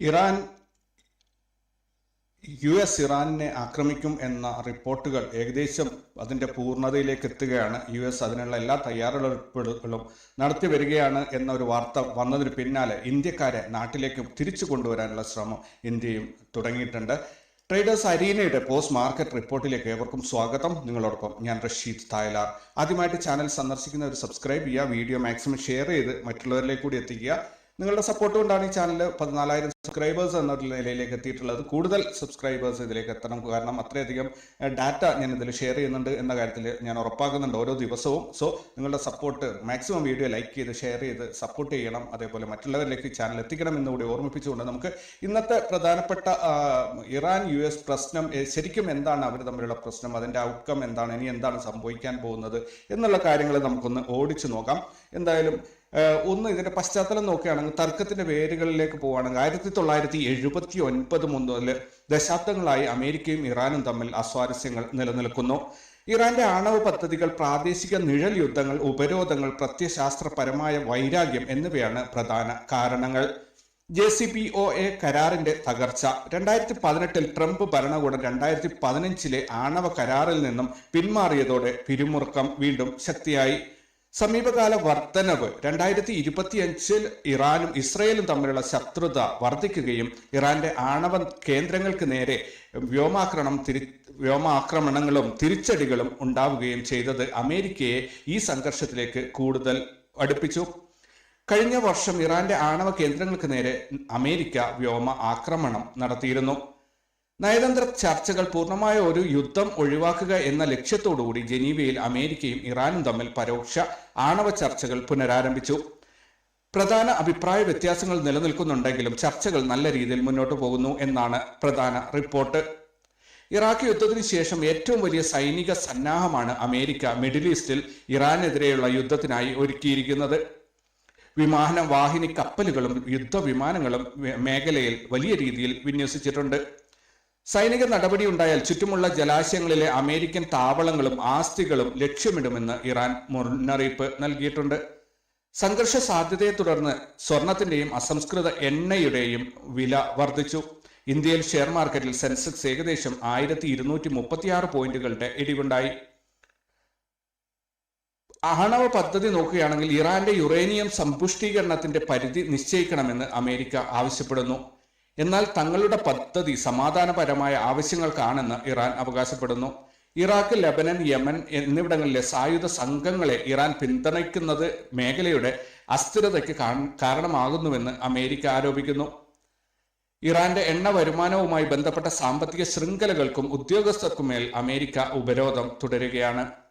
Iran U S ഇറാനിനെ ആക്രമിക്കും എന്ന റിപ്പോർട്ടുകൾ ഏകദേശം അതിന്റെ പൂർണതയിലേക്ക് എത്തുകയാണ്. യു എസ് അതിനുള്ള എല്ലാ തയ്യാറെടുപ്പുകളും നടത്തി വരികയാണ് എന്ന ഒരു വാർത്ത വന്നതിന് പിന്നാലെ ഇന്ത്യക്കാരെ നാട്ടിലേക്ക് തിരിച്ചു കൊണ്ടുവരാനുള്ള ശ്രമം ഇന്ത്യയും തുടങ്ങിയിട്ടുണ്ട്. ട്രേഡേഴ്സ് അരീനയുടെ പോസ്റ്റ് മാർക്കറ്റ് റിപ്പോർട്ടിലേക്ക് ഏവർക്കും സ്വാഗതം. നിങ്ങളോടൊപ്പം ഞാൻ റഷീദ് തായലാർ. ആദ്യമായിട്ട് ചാനൽ സന്ദർശിക്കുന്നവർ സബ്സ്ക്രൈബ് ചെയ്യുക വീഡിയോ മാക്സിമം ഷെയർ ചെയ്ത് മറ്റുള്ളവരിലേക്ക് കൂടി എത്തിക്കുക. നിങ്ങളുടെ സപ്പോർട്ട് കൊണ്ടാണ് ഈ ചാനൽ പതിനാലായിരം സബ്സ്ക്രൈബേഴ്സ് എന്നൊരു നിലയിലേക്ക് എത്തിയിട്ടുള്ളത്. കൂടുതൽ സബ്സ്ക്രൈബേഴ്സ് ഇതിലേക്ക് എത്തണം. കാരണം അത്രയധികം ഡാറ്റ ഞാൻ ഇതിൽ ഷെയർ ചെയ്യുന്നുണ്ട് എന്ന കാര്യത്തിൽ ഞാൻ ഉറപ്പാക്കുന്നുണ്ട് ഓരോ ദിവസവും. സോ നിങ്ങളുടെ സപ്പോർട്ട് മാക്സിമം വീഡിയോ ലൈക്ക് ചെയ്ത് ഷെയർ ചെയ്ത് സപ്പോർട്ട് ചെയ്യണം. അതേപോലെ മറ്റുള്ളവരിലേക്ക് ചാനൽ എത്തിക്കണം എന്നുകൂടി ഓർമ്മിപ്പിച്ചുകൊണ്ട് നമുക്ക് ഇന്നത്തെ പ്രധാനപ്പെട്ട ഇറാൻ യു എസ് പ്രശ്നം ശരിക്കും എന്താണ് അവർ തമ്മിലുള്ള പ്രശ്നം അതിന്റെ ഔട്ട്കം എന്താണ് ഇനി എന്താണ് സംഭവിക്കാൻ പോകുന്നത് എന്നുള്ള കാര്യങ്ങൾ നമുക്കൊന്ന് ഓടിച്ചു നോക്കാം. എന്തായാലും ഒന്ന് ഇതിന്റെ പശ്ചാത്തലം നോക്കുകയാണെങ്കിൽ തർക്കത്തിന്റെ വേരുകളിലേക്ക് പോവുകയാണെങ്കിൽ ആയിരത്തി തൊള്ളായിരത്തി എഴുപത്തി ഒൻപത് മുതൽ ദശാബ്ദങ്ങളായി അമേരിക്കയും ഇറാനും തമ്മിൽ അസ്വാരസ്യങ്ങൾ നിലനിൽക്കുന്നു. ഇറാന്റെ ആണവ പദ്ധതികൾ പ്രാദേശിക നിഴൽ യുദ്ധങ്ങൾ ഉപരോധങ്ങൾ പ്രത്യശാസ്ത്രപരമായ വൈരാഗ്യം എന്നിവയാണ് പ്രധാന കാരണങ്ങൾ. J C P O A കരാറിന്റെ തകർച്ച. രണ്ടായിരത്തി പതിനെട്ടിൽ ട്രംപ് ഭരണകൂടം രണ്ടായിരത്തി പതിനഞ്ചിലെ ആണവ കരാറിൽ നിന്നും പിന്മാറിയതോടെ പിരിമുറുക്കം വീണ്ടും ശക്തിയായി. സമീപകാല വർധനവ് രണ്ടായിരത്തി ഇരുപത്തിയഞ്ചിൽ ഇറാനും ഇസ്രയേലും തമ്മിലുള്ള ശത്രുത വർദ്ധിക്കുകയും ഇറാന്റെ ആണവ കേന്ദ്രങ്ങൾക്ക് നേരെ വ്യോമാക്രമണം തിരി വ്യോമാക്രമണങ്ങളും തിരിച്ചടികളും ഉണ്ടാവുകയും ചെയ്തത് അമേരിക്കയെ ഈ സംഘർഷത്തിലേക്ക് കൂടുതൽ അടുപ്പിച്ചു. കഴിഞ്ഞ വർഷം ഇറാന്റെ ആണവ കേന്ദ്രങ്ങൾക്ക് നേരെ അമേരിക്ക വ്യോമ ആക്രമണം നടത്തിയിരുന്നു. നയതന്ത്ര ചർച്ചകൾ പൂർണമായ ഒരു യുദ്ധം ഒഴിവാക്കുക എന്ന ലക്ഷ്യത്തോടുകൂടി ജനീവയിൽ അമേരിക്കയും ഇറാനും തമ്മിൽ പരോക്ഷ ആണവ ചർച്ചകൾ പുനരാരംഭിച്ചു. പ്രധാന അഭിപ്രായ വ്യത്യാസങ്ങൾ നിലനിൽക്കുന്നുണ്ടെങ്കിലും ചർച്ചകൾ നല്ല രീതിയിൽ മുന്നോട്ട് പോകുന്നു എന്നാണ് പ്രധാന റിപ്പോർട്ട്. ഇറാഖ് യുദ്ധത്തിന് ശേഷം ഏറ്റവും വലിയ സൈനിക സന്നാഹമാണ് അമേരിക്ക മിഡിൽ ഈസ്റ്റിൽ ഇറാനെതിരെയുള്ള യുദ്ധത്തിനായി ഒരുക്കിയിരിക്കുന്നത്. വിമാന വാഹിനി കപ്പലുകളും യുദ്ധവിമാനങ്ങളും വിമാനങ്ങളും മേഖലയിൽ വലിയ രീതിയിൽ വിന്യസിച്ചിട്ടുണ്ട്. സൈനിക നടപടി ഉണ്ടായാൽ ചുറ്റുമുള്ള ജലാശയങ്ങളിലെ അമേരിക്കൻ താവളങ്ങളും ആസ്തികളും ലക്ഷ്യമിടുമെന്ന് ഇറാൻ മുന്നറിയിപ്പ് നൽകിയിട്ടുണ്ട്. സംഘർഷ സാധ്യതയെ തുടർന്ന് സ്വർണത്തിന്റെയും അസംസ്കൃത എണ്ണയുടെയും വില വർദ്ധിച്ചു. ഇന്ത്യയിൽ ഷെയർ മാർക്കറ്റിൽ സെൻസെക്സ് ഏകദേശം ആയിരത്തി ഇരുന്നൂറ്റി മുപ്പത്തിയാറ് പോയിന്റുകളുടെ ഇടിവുണ്ടായി. ആണവ പദ്ധതി നോക്കുകയാണെങ്കിൽ ഇറാന്റെ യുറേനിയം സമ്പുഷ്ടീകരണത്തിന്റെ പരിധി നിശ്ചയിക്കണമെന്ന് അമേരിക്ക ആവശ്യപ്പെടുന്നു. എന്നാൽ തങ്ങളുടെ പദ്ധതി സമാധാനപരമായ ആവശ്യങ്ങൾക്കാണെന്ന് ഇറാൻ അവകാശപ്പെടുന്നു. ഇറാഖ് ലെബനൻ യമൻ എന്നിവിടങ്ങളിലെ സായുധ സംഘങ്ങളെ ഇറാൻ പിന്തുണയ്ക്കുന്നത് മേഖലയുടെ അസ്ഥിരതയ്ക്ക് കാരണമാകുന്നുവെന്ന് അമേരിക്ക ആരോപിക്കുന്നു. ഇറാന്റെ എണ്ണ വരുമാനവുമായി ബന്ധപ്പെട്ട സാമ്പത്തിക ശൃംഖലകൾക്കും ഉദ്യോഗസ്ഥർക്കുമേൽ അമേരിക്ക ഉപരോധം തുടരുകയാണ്.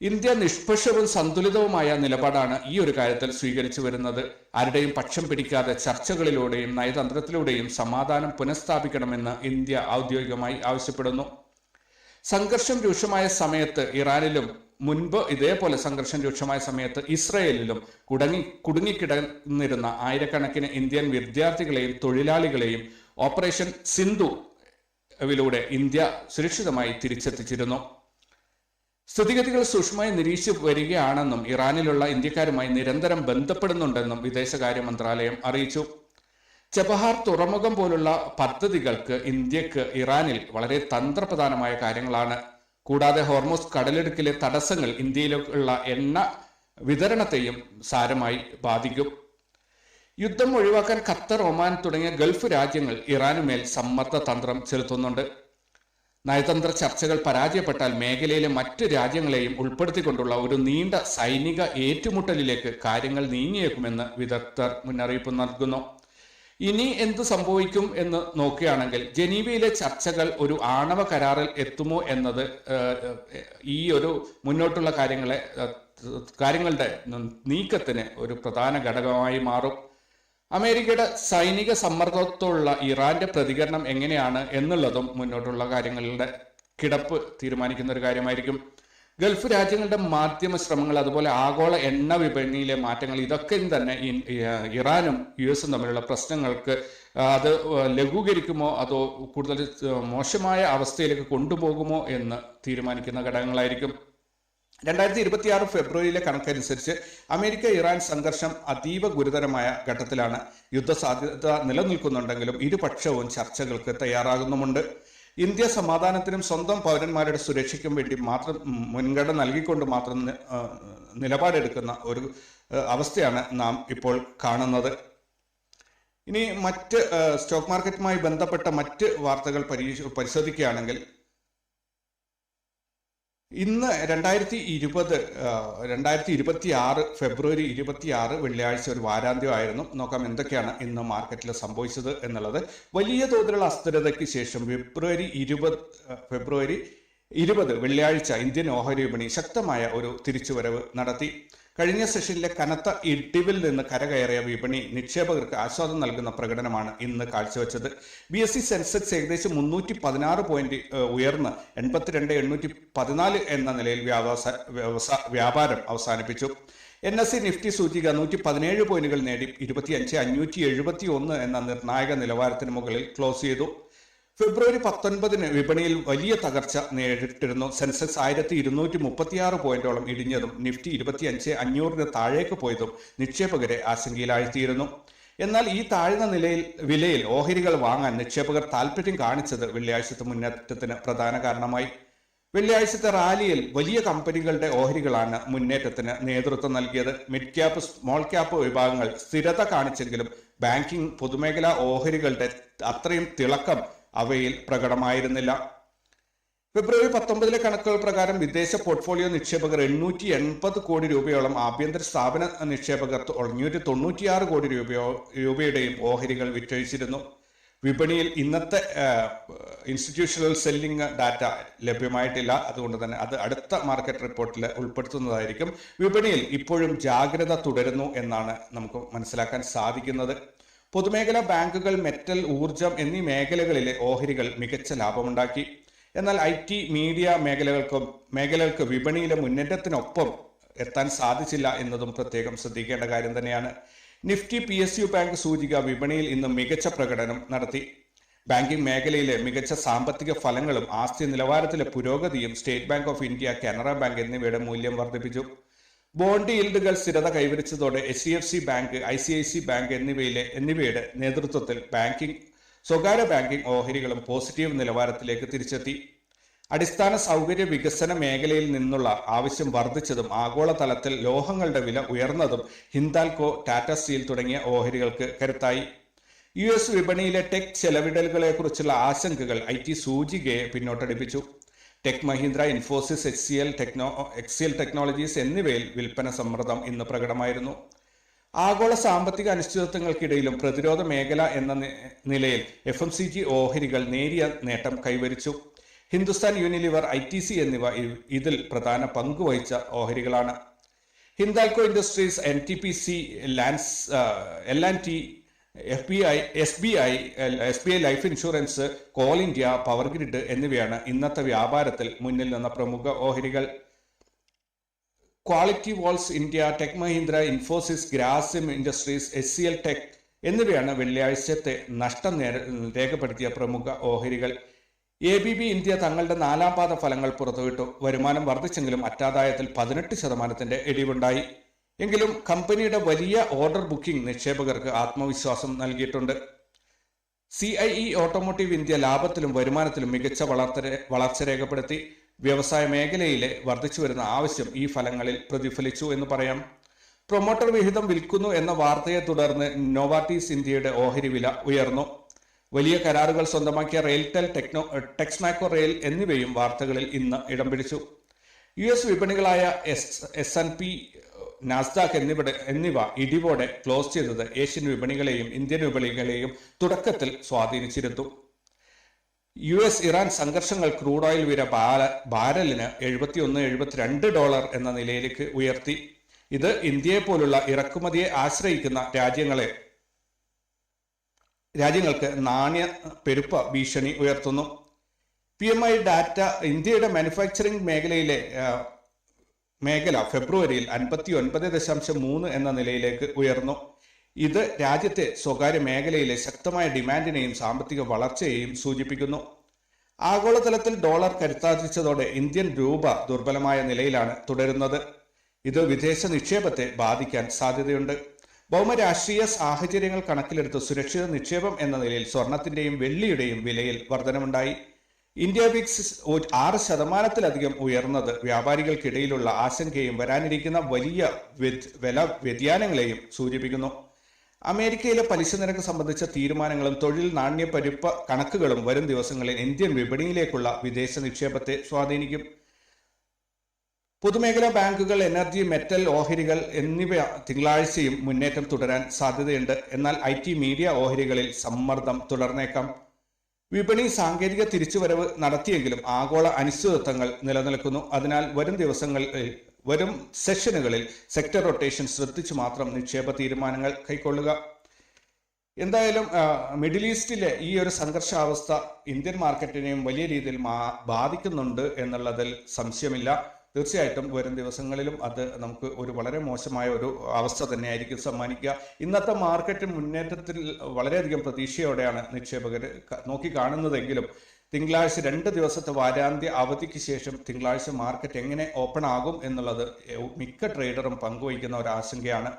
ഇന്ത്യ നിഷ്പക്ഷവും സന്തുലിതവുമായ നിലപാടാണ് ഈ ഒരു കാര്യത്തിൽ സ്വീകരിച്ചു വരുന്നത്. ആരുടെയും പക്ഷം പിടിക്കാതെ ചർച്ചകളിലൂടെയും നയതന്ത്രത്തിലൂടെയും സമാധാനം പുനഃസ്ഥാപിക്കണമെന്ന് ഇന്ത്യ ഔദ്യോഗികമായി ആവശ്യപ്പെടുന്നു. സംഘർഷം രൂക്ഷമായ സമയത്ത് ഇറാനിലും മുൻപ് ഇതേപോലെ സംഘർഷം രൂക്ഷമായ സമയത്ത് ഇസ്രയേലിലും കുടങ്ങി കുടുങ്ങിക്കിടന്നിരുന്ന ആയിരക്കണക്കിന് ഇന്ത്യൻ വിദ്യാർത്ഥികളെയും തൊഴിലാളികളെയും ഓപ്പറേഷൻ സിന്ധു വിലൂടെ ഇന്ത്യ സുരക്ഷിതമായി തിരിച്ചെത്തിച്ചിരുന്നു. സ്ഥിതിഗതികൾ സൂക്ഷ്മമായി നിരീക്ഷിച്ചു വരികയാണെന്നും ഇറാനിലുള്ള ഇന്ത്യക്കാരുമായി നിരന്തരം ബന്ധപ്പെടുന്നുണ്ടെന്നും വിദേശകാര്യ മന്ത്രാലയം അറിയിച്ചു. ചബഹാർ തുറമുഖം പോലുള്ള പദ്ധതികൾക്ക് ഇന്ത്യയ്ക്ക് ഇറാനിൽ വളരെ തന്ത്രപ്രധാനമായ കാര്യങ്ങളാണ്. കൂടാതെ ഹോർമോസ് കടലിടുക്കിലെ തടസ്സങ്ങൾ ഇന്ത്യയിലേക്കുള്ള എണ്ണ വിതരണത്തെയും സാരമായി ബാധിക്കും. യുദ്ധം ഒഴിവാക്കാൻ ഖത്തർ ഒമാൻ തുടങ്ങിയ ഗൾഫ് രാജ്യങ്ങൾ ഇറാനുമേൽ സമ്മർദ്ദ തന്ത്രം ചെലുത്തുന്നുണ്ട്. നയതന്ത്ര ചർച്ചകൾ പരാജയപ്പെട്ടാൽ മേഖലയിലെ മറ്റ് രാജ്യങ്ങളെയും ഉൾപ്പെടുത്തിക്കൊണ്ടുള്ള ഒരു നീണ്ട സൈനിക ഏറ്റുമുട്ടലിലേക്ക് കാര്യങ്ങൾ നീങ്ങിയേക്കുമെന്ന് വിദഗ്ധർ മുന്നറിയിപ്പ് നൽകുന്നു. ഇനി എന്ത് സംഭവിക്കും എന്ന് നോക്കുകയാണെങ്കിൽ ജനീവയിലെ ചർച്ചകൾ ഒരു ആണവ കരാറിൽ എത്തുമോ എന്നത് ഈ ഒരു മുന്നോട്ടുള്ള കാര്യങ്ങളെ കാര്യങ്ങളുടെ നീക്കത്തിന് ഒരു പ്രധാന ഘടകമായി മാറും. അമേരിക്കയുടെ സൈനിക സമ്മർദ്ദത്തോടുള്ള ഇറാന്റെ പ്രതികരണം എങ്ങനെയാണ് എന്നുള്ളതും മുന്നോട്ടുള്ള കാര്യങ്ങളുടെ കിടപ്പ് തീരുമാനിക്കുന്ന ഒരു കാര്യമായിരിക്കും. ഗൾഫ് രാജ്യങ്ങളുടെ മാധ്യമ ശ്രമങ്ങൾ അതുപോലെ ആഗോള എണ്ണ വിപണിയിലെ മാറ്റങ്ങൾ ഇതൊക്കെ തന്നെ ഇറാനും യു എസും തമ്മിലുള്ള പ്രശ്നങ്ങൾക്ക് അത് ലഘൂകരിക്കുമോ അതോ കൂടുതൽ മോശമായ അവസ്ഥയിലേക്ക് കൊണ്ടുപോകുമോ എന്ന് തീരുമാനിക്കുന്ന ഘടകങ്ങളായിരിക്കും. രണ്ടായിരത്തി ഇരുപത്തിയാറ് ഫെബ്രുവരിയിലെ കണക്കനുസരിച്ച് അമേരിക്ക ഇറാൻ സംഘർഷം അതീവ ഗുരുതരമായ ഘട്ടത്തിലാണ് യുദ്ധസാധ്യത നിലനിൽക്കുന്നുണ്ടെങ്കിലും ഇരുപക്ഷവും ചർച്ചകൾക്ക് തയ്യാറാകുന്നുമുണ്ട്. ഇന്ത്യ സമാധാനത്തിനും സ്വന്തം പൗരന്മാരുടെ സുരക്ഷയ്ക്കും വേണ്ടി മാത്രം മുൻഗണന നൽകിക്കൊണ്ട് മാത്രം നിലപാടെടുക്കുന്ന ഒരു അവസ്ഥയാണ് നാം ഇപ്പോൾ കാണുന്നത്. ഇനി മറ്റ് സ്റ്റോക്ക് മാർക്കറ്റുമായി ബന്ധപ്പെട്ട മറ്റ് വാർത്തകൾ പരിശോധിക്കുകയാണെങ്കിൽ ഇന്ന് രണ്ടായിരത്തി ഇരുപത് രണ്ടായിരത്തി ഇരുപത്തി ആറ് ഫെബ്രുവരി ഇരുപത്തി ആറ് വെള്ളിയാഴ്ച ഒരു വാരാന്ത്യമായിരുന്നു. നോക്കാം എന്തൊക്കെയാണ് ഇന്ന് മാർക്കറ്റിൽ സംഭവിച്ചത് എന്നുള്ളത്. വലിയ തോതിലുള്ള അസ്ഥിരതയ്ക്ക് ശേഷം ഫെബ്രുവരി ഇരുപത് ഫെബ്രുവരി ഇരുപത് വെള്ളിയാഴ്ച ഇന്ത്യൻ ഓഹരി വിപണി ശക്തമായ ഒരു തിരിച്ചുവരവ് നടത്തി. കഴിഞ്ഞ സെഷനിലെ കനത്ത ഇടിവിൽ നിന്ന് കരകയറിയ വിപണി നിക്ഷേപകർക്ക് ആശ്വാസം നൽകുന്ന പ്രകടനമാണ് ഇന്ന് കാഴ്ചവെച്ചത്. ബി എസ് സി സെൻസെക്സ് ഏകദേശം മുന്നൂറ്റി പതിനാറ് പോയിന്റ് ഉയർന്ന് എൺപത്തിരണ്ട് എണ്ണൂറ്റി പതിനാല് എന്ന നിലയിൽ വ്യാപാര വ്യാപാരം അവസാനിപ്പിച്ചു. എൻ എസ് സി നിഫ്റ്റി സൂചിക നൂറ്റി പതിനേഴ് പോയിന്റുകൾ നേടി ഇരുപത്തിയഞ്ച് അഞ്ഞൂറ്റി എഴുപത്തി ഒന്ന് എന്ന നിർണായക നിലവാരത്തിന് മുകളിൽ ക്ലോസ് ചെയ്തു. ഫെബ്രുവരി പത്തൊൻപതിന് വിപണിയിൽ വലിയ തകർച്ച നേരിട്ടിരുന്നു. സെൻസെക്സ് ആയിരത്തി ഇരുന്നൂറ്റി മുപ്പത്തിയാറ് പോയിന്റോളം ഇടിഞ്ഞതും നിഫ്റ്റി ഇരുപത്തിയഞ്ച് അഞ്ഞൂറിന് താഴേക്ക് പോയതും നിക്ഷേപകരെ ആശങ്കയിലാഴ്ത്തിയിരുന്നു. എന്നാൽ ഈ താഴ്ന്ന നിലയിൽ വിലയിൽ ഓഹരികൾ വാങ്ങാൻ നിക്ഷേപകർ താൽപര്യം കാണിച്ചത് വെള്ളിയാഴ്ചത്തെ മുന്നേറ്റത്തിന് പ്രധാന കാരണമായി. വെള്ളിയാഴ്ചത്തെ റാലിയിൽ വലിയ കമ്പനികളുടെ ഓഹരികളാണ് മുന്നേറ്റത്തിന് നേതൃത്വം നൽകിയത്. മിഡ് ക്യാപ്പ് സ്മോൾ ക്യാപ്പ് വിഭാഗങ്ങൾ സ്ഥിരത കാണിച്ചെങ്കിലും ബാങ്കിംഗ് പൊതുമേഖലാ ഓഹരികളുടെ അത്രയും തിളക്കം അവയിൽ പ്രകടമായിരുന്നില്ല. ഫെബ്രുവരി പത്തൊമ്പതിലെ കണക്കുകൾ പ്രകാരം വിദേശ പോർട്ട്ഫോളിയോ നിക്ഷേപകർ എണ്ണൂറ്റി എൺപത് കോടി രൂപയോളം ആഭ്യന്തര സ്ഥാപന നിക്ഷേപകർ അഞ്ഞൂറ്റി തൊണ്ണൂറ്റിയാറ് കോടി രൂപയോ രൂപയുടെയും ഓഹരികൾ വിറ്റഴിച്ചിരുന്നു. വിപണിയിൽ ഇന്നത്തെ ഇൻസ്റ്റിറ്റ്യൂഷണൽ സെല്ലിംഗ് ഡാറ്റ ലഭ്യമായിട്ടില്ല. അതുകൊണ്ട് തന്നെ അത് അടുത്ത മാർക്കറ്റ് റിപ്പോർട്ടിൽ ഉൾപ്പെടുത്തുന്നതായിരിക്കും. വിപണിയിൽ ഇപ്പോഴും ജാഗ്രത തുടരുന്നു എന്നാണ് നമുക്ക് മനസ്സിലാക്കാൻ സാധിക്കുന്നത്. പൊതുമേഖലാ ബാങ്കുകൾ മെറ്റൽ ഊർജം എന്നീ മേഖലകളിലെ ഓഹരികൾ മികച്ച ലാഭമുണ്ടാക്കി. എന്നാൽ ഐ ടി മീഡിയ മേഖലകൾക്കും മേഖലകൾക്ക് വിപണിയിലെ മുന്നേറ്റത്തിനൊപ്പം എത്താൻ സാധിച്ചില്ല എന്നതും പ്രത്യേകം ശ്രദ്ധിക്കേണ്ട കാര്യം തന്നെയാണ്. Nifty P S U Bank സൂചിക വിപണിയിൽ ഇന്ന് മികച്ച പ്രകടനം നടത്തി. ബാങ്കിംഗ് മേഖലയിലെ മികച്ച സാമ്പത്തിക ഫലങ്ങളും ആസ്തി നിലവാരത്തിലെ പുരോഗതിയും State Bank of India Canara bank എന്നിവയുടെ മൂല്യം വർദ്ധിപ്പിച്ചു. ബോണ്ട് ഈൽഡുകൾ സ്ഥിരത കൈവരിച്ചതോടെ H D F C bank I C I C bank എന്നിവയിലെ എന്നിവയുടെ നേതൃത്വത്തിൽ ബാങ്കിംഗ് സ്വകാര്യ ബാങ്കിംഗ് ഓഹരികളും പോസിറ്റീവ് നിലവാരത്തിലേക്ക് തിരിച്ചെത്തി. അടിസ്ഥാന സൗകര്യ വികസന മേഖലയിൽ നിന്നുള്ള ആവശ്യം വർദ്ധിച്ചതും ആഗോളതലത്തിൽ ലോഹങ്ങളുടെ വില ഉയർന്നതും ഹിന്ദാൽകോ ടാറ്റ സ്റ്റീൽ തുടങ്ങിയ ഓഹരികൾക്ക് കരുത്തായി. യു എസ് വിപണിയിലെ ടെക് ചെലവിടലുകളെക്കുറിച്ചുള്ള ആശങ്കകൾ ഐ ടി സൂചികയെ പിന്നോട്ടടിപ്പിച്ചു. Tech Mahindra Infosys H C L techno X L technologies എന്നിവയിൽ വിൽപ്പന സമ്മർദ്ദം ഇന്ന് പ്രകടമായിരുന്നു. ആഗോള സാമ്പത്തിക അനിശ്ചിതത്വങ്ങൾക്കിടയിലും പ്രതിരോധ മേഖല എന്ന നിലയിൽ എഫ് എം സി ജി ഓഹരികൾ നേരിയ നേട്ടം കൈവരിച്ചു. Hindustan Unilever I T C എന്നിവ ഇതിൽ പ്രധാന പങ്ക് വഹിച്ച ഓഹരികളാണ്. Hindalco Industries N T P C lance L and T F B I S B I S B I Life Insurance Coal India Power Grid എന്നിവയാണ് ഇന്നത്തെ വ്യാപാരത്തിൽ മുന്നിൽ നിന്ന പ്രമുഖ ഓഹരികൾ. Kwality Wall's India Tech Mahindra Infosys Grasim Industries S C L Tech എന്നിവയാണ് വെള്ളിയാഴ്ചത്തെ നഷ്ടം രേഖപ്പെടുത്തിയ പ്രമുഖ ഓഹരികൾ. എ ബി ബി ഇന്ത്യ തങ്ങളുടെ നാലാം പാദ ഫലങ്ങൾ പുറത്തുവിട്ടു. വരുമാനം വർദ്ധിച്ചെങ്കിലും അറ്റാദായത്തിൽ പതിനെട്ട് ശതമാനത്തിന്റെ ഇടിവുണ്ടായി. എങ്കിലും കമ്പനിയുടെ വലിയ ഓർഡർ ബുക്കിംഗ് നിക്ഷേപകർക്ക് ആത്മവിശ്വാസം നൽകിയിട്ടുണ്ട്. C I E Automotive India ലാഭത്തിലും വരുമാനത്തിലും മികച്ച വളർച്ച വളർച്ച രേഖപ്പെടുത്തി. വ്യവസായ മേഖലയിലെ വർദ്ധിച്ചു വരുന്ന ആവശ്യം ഈ ഫലങ്ങളിൽ പ്രതിഫലിച്ചു എന്ന് പറയാം. പ്രൊമോട്ടർ വിഹിതം വിൽക്കുന്നു എന്ന വാർത്തയെ തുടർന്ന് നോവാർട്ടീസ് ഇന്ത്യയുടെ ഓഹരി വില ഉയർന്നു. വലിയ കരാറുകൾ സ്വന്തമാക്കിയ റെയിൽടെൽ ടെക്നോ ടെക്സ്മാക്കോ റെയിൽ എന്നിവയും വാർത്തകളിൽ ഇന്ന് ഇടം പിടിച്ചു. U S വിപണികളായ S S N P Nasdaq എന്നിവ എന്നിവ ഇടിവോടെ ക്ലോസ് ചെയ്തത് ഏഷ്യൻ വിപണികളെയും ഇന്ത്യൻ വിപണികളെയും തുടക്കത്തിൽ സ്വാധീനിച്ചിരുന്നു. യു എസ് ഇറാൻ സംഘർഷങ്ങൾ ക്രൂഡ് ഓയിൽ വില ബാരലിന് എഴുപത്തിയൊന്ന് എഴുപത്തിരണ്ട് ഡോളർ എന്ന നിലയിലേക്ക് ഉയർത്തി. ഇത് ഇന്ത്യയെ പോലുള്ള ഇറക്കുമതിയെ ആശ്രയിക്കുന്ന രാജ്യങ്ങളെ രാജ്യങ്ങൾക്ക് നാണ്യ പെരുപ്പ ഭീഷണി ഉയർത്തുന്നു. പി എം ഐ ഡാറ്റ ഇന്ത്യയുടെ മാനുഫാക്ചറിംഗ് മേഖലയിലെ മേഖല ഫെബ്രുവരിയിൽ അൻപത്തി ഒൻപത് ദശാംശം മൂന്ന് എന്ന നിലയിലേക്ക് ഉയർന്നു. ഇത് രാജ്യത്തെ സ്വകാര്യ മേഖലയിലെ ശക്തമായ ഡിമാൻഡിനെയും സാമ്പത്തിക വളർച്ചയെയും സൂചിപ്പിക്കുന്നു. ആഗോളതലത്തിൽ ഡോളർ കരുത്താർജിച്ചതോടെ ഇന്ത്യൻ രൂപ ദുർബലമായ നിലയിലാണ് തുടരുന്നത്. ഇത് വിദേശ നിക്ഷേപത്തെ ബാധിക്കാൻ സാധ്യതയുണ്ട്. ഭൗമരാഷ്ട്രീയ സാഹചര്യങ്ങൾ കണക്കിലെടുത്ത് സുരക്ഷിത നിക്ഷേപം എന്ന നിലയിൽ സ്വർണത്തിന്റെയും വെള്ളിയുടെയും വിലയിൽ വർധനമുണ്ടായി. ഇന്ത്യ വിക്സ് ആറ് ശതമാനത്തിലധികം ഉയർന്നത് വ്യാപാരികൾക്കിടയിലുള്ള ആശങ്കയും വരാനിരിക്കുന്ന വലിയ വില വ്യതിയാനങ്ങളെയും സൂചിപ്പിക്കുന്നു. അമേരിക്കയിലെ പലിശ നിരക്ക് സംബന്ധിച്ച തീരുമാനങ്ങളും തൊഴിൽ നാണ്യപരിപ്പ കണക്കുകളും വരും ദിവസങ്ങളിൽ ഇന്ത്യൻ വിപണിയിലേക്കുള്ള വിദേശ നിക്ഷേപത്തെ സ്വാധീനിക്കും. പൊതുമേഖലാ ബാങ്കുകൾ എനർജി മെറ്റൽ ഓഹരികൾ എന്നിവ തിങ്കളാഴ്ചയും മുന്നേറ്റം തുടരാൻ സാധ്യതയുണ്ട്. എന്നാൽ ഐ മീഡിയ ഓഹരികളിൽ സമ്മർദ്ദം തുടർന്നേക്കാം. വിപണി സാങ്കേതിക തിരിച്ചുവരവ് നടത്തിയെങ്കിലും ആഗോള അനിശ്ചിതത്വങ്ങൾ നിലനിൽക്കുന്നു. അതിനാൽ വരും ദിവസങ്ങളിൽ വരും സെഷനുകളിൽ സെക്ടർ റൊട്ടേഷൻ ശ്രദ്ധിച്ചു മാത്രം നിക്ഷേപ തീരുമാനങ്ങൾ കൈക്കൊള്ളുക. എന്തായാലും മിഡിൽ ഈസ്റ്റിലെ ഈ ഒരു സംഘർഷാവസ്ഥ ഇന്ത്യൻ മാർക്കറ്റിനെയും വലിയ രീതിയിൽ ബാധിക്കുന്നുണ്ട് എന്നുള്ളതിൽ സംശയമില്ല. തീർച്ചയായിട്ടും വരും ദിവസങ്ങളിലും അത് നമുക്ക് ഒരു വളരെ മോശമായ ഒരു അവസ്ഥ തന്നെയായിരിക്കും സമ്മാനിക്കുക. ഇന്നത്തെ മാർക്കറ്റ് മുന്നേറ്റത്തിൽ വളരെയധികം പ്രതീക്ഷയോടെയാണ് നിക്ഷേപകർ നോക്കി കാണുന്നതെങ്കിലും തിങ്കളാഴ്ച രണ്ട് ദിവസത്തെ വാരാന്ത്യ അവധിക്ക് ശേഷം തിങ്കളാഴ്ച മാർക്കറ്റ് എങ്ങനെ ഓപ്പൺ ആകും എന്നുള്ളത് മിക്ക ട്രേഡറും പങ്കുവയ്ക്കുന്ന ഒരു ആശങ്കയാണ്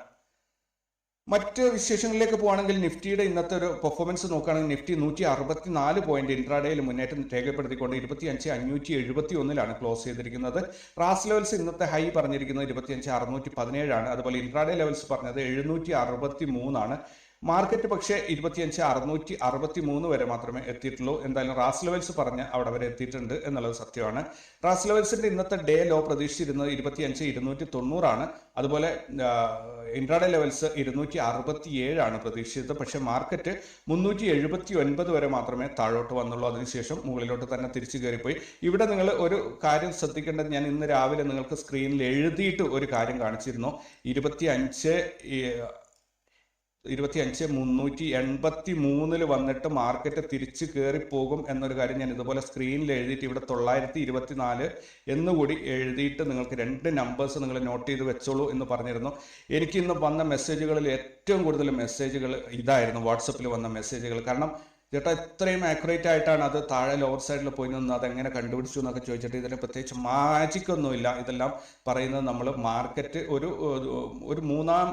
മറ്റ് വിശേഷങ്ങളിലേക്ക് പോവുകയാണെങ്കിൽ നിഫ്റ്റിയുടെ ഇന്നത്തെ ഒരു പെർഫോമൻസ് നോക്കുകയാണെങ്കിൽ നിഫ്റ്റി നൂറ്റി അറുപത്തി നാല് പോയിന്റ് ഇൻട്രാഡേയിൽ മുന്നേറ്റം രേഖപ്പെടുത്തിക്കൊണ്ട് ഇരുപത്തി അഞ്ച് അഞ്ഞൂറ്റി എഴുപത്തി ഒന്നിലാണ് ക്ലോസ് ചെയ്തിരിക്കുന്നത്. റാസ് ലെവൽസ് ഇന്നത്തെ ഹൈ പറഞ്ഞിരിക്കുന്നത് ഇരുപത്തി അഞ്ച് അറുന്നൂറ്റി പതിനേഴാണ് അതുപോലെ ഇൻട്രാഡേ ലെവൽസ് പറഞ്ഞത് എഴുന്നൂറ്റി അറുപത്തി മൂന്നാണ് മാർക്കറ്റ് പക്ഷേ ഇരുപത്തിയഞ്ച് അറുന്നൂറ്റി അറുപത്തി മൂന്ന് വരെ മാത്രമേ എത്തിയിട്ടുള്ളൂ. എന്തായാലും റാസ് ലെവൽസ് പറഞ്ഞ് അവിടെ വരെ എത്തിയിട്ടുണ്ട് എന്നുള്ളത് സത്യമാണ്. റാസ് ലെവൽസിന്റെ ഇന്നത്തെ ഡേ ലോ പ്രതീക്ഷിച്ചിരുന്നത് ഇരുപത്തിയഞ്ച് ഇരുന്നൂറ്റി തൊണ്ണൂറാണ് അതുപോലെ ഇൻട്രാഡേ ലെവൽസ് ഇരുന്നൂറ്റി അറുപത്തി ഏഴാണ് പ്രതീക്ഷിച്ചത്. പക്ഷേ മാർക്കറ്റ് മുന്നൂറ്റി എഴുപത്തി ഒൻപത് വരെ മാത്രമേ താഴോട്ട് വന്നുള്ളൂ. അതിനുശേഷം മുകളിലോട്ട് തന്നെ തിരിച്ചു കയറിപ്പോയി. ഇവിടെ നിങ്ങൾ ഒരു കാര്യം ശ്രദ്ധിക്കേണ്ടത് ഞാൻ ഇന്ന് രാവിലെ നിങ്ങൾക്ക് സ്ക്രീനിൽ എഴുതിയിട്ട് ഒരു കാര്യം കാണിച്ചിരുന്നു. ഇരുപത്തി അഞ്ച് ഇരുപത്തി അഞ്ച് മുന്നൂറ്റി എൺപത്തി മൂന്നിൽ വന്നിട്ട് മാർക്കറ്റ് തിരിച്ചു കയറിപ്പോകും പോകും എന്നൊരു കാര്യം ഞാൻ ഇതുപോലെ സ്ക്രീനിൽ എഴുതിയിട്ട് ഇവിടെ തൊള്ളായിരത്തി ഇരുപത്തി നാല് എന്നുകൂടി എഴുതിയിട്ട് നിങ്ങൾക്ക് രണ്ട് നമ്പേഴ്സ് നിങ്ങൾ നോട്ട് ചെയ്ത് വെച്ചോളൂ എന്ന് പറഞ്ഞിരുന്നു. എനിക്ക് ഇന്ന് വന്ന മെസ്സേജുകളിൽ ഏറ്റവും കൂടുതൽ മെസ്സേജുകൾ ഇതായിരുന്നു. വാട്സപ്പിൽ വന്ന മെസ്സേജുകൾ കാരണം ചേട്ടാ ഇത്രയും ആക്യുറേറ്റ് ആയിട്ടാണ് അത് താഴെ ലോവർ സൈഡിൽ പോയി നിന്ന് അത് എങ്ങനെ കണ്ടുപിടിച്ചു എന്നൊക്കെ ചോദിച്ചിട്ട് ഇതിന് പ്രത്യേകിച്ച് മാജിക് ഒന്നുമില്ല. ഇതെല്ലാം പറയുന്നത് നമ്മൾ മാർക്കറ്റ് ഒരു ഒരു മൂന്നാം